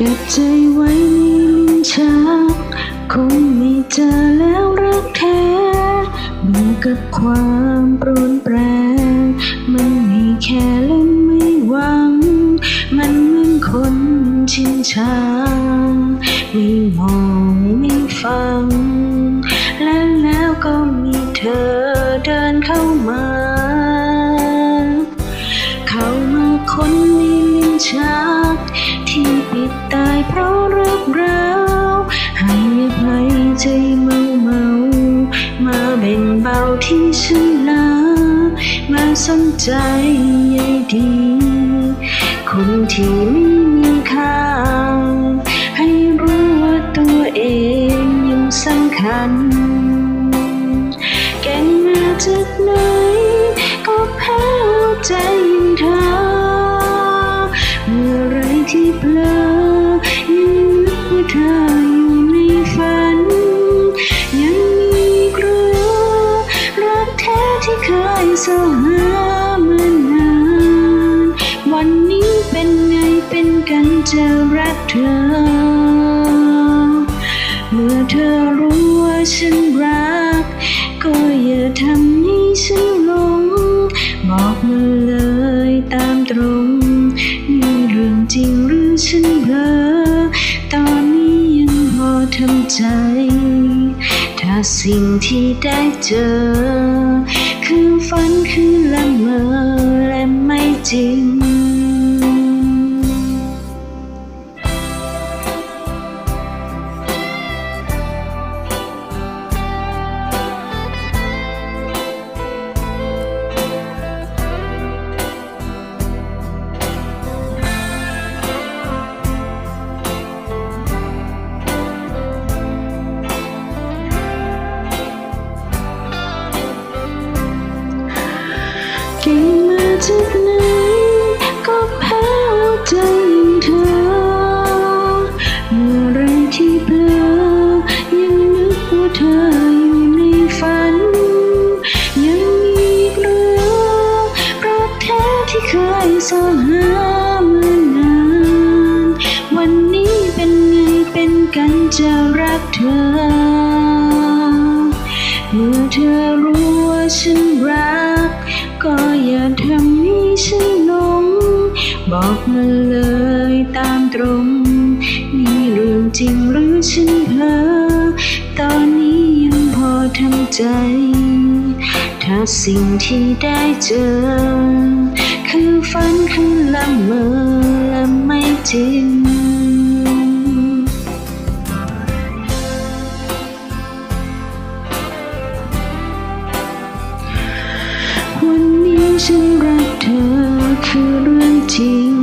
เก็บใจไว้ในลิ้นชักคงไม่เจอแล้วรักแท้เมือกับความปรนแปร มันไม่แค่และไม่หวัง มันเหมือนคนชินชา ไม่มองไม่ฟัง และแล้วก็มีเธอเดินเข้ามา ที่ฉันลามาสนใจใยดี คนที่ไม่มีค่า ให้รู้ว่าตัวเองยังสำคัญ แก่งมาจากไหนก็แพ้หัวใจ เคยสหามานาน วันนี้เป็นไงเป็นกันจะรักเธอ เมื่อเธอรู้ว่าฉันรัก ก็อย่าทำให้ฉันหลง บอกมาเลยตามตรงนี่เรื่องจริงหรือฉันเพ้อตอนนี้ยังพอทำใจ ถ้าสิ่งที่ได้เจอ คือฝันคือละเมอและไม่จริง เคยสอหามานานวันนี้เป็นไงเป็นกันจะรักเธอ เมื่อเธอรู้ว่าฉันรัก ก็อย่าทำให้ฉันหลงบอกมาเลยตามตรง นี่เรื่องจริงหรือฉันเพ้อตอนนี้ยังพอทำใจ ถ้าสิ่งที่ได้เจอ คือฝันคือละเมอและไม่จริงวันนี้ฉันรักเธอคือเรื่องจริง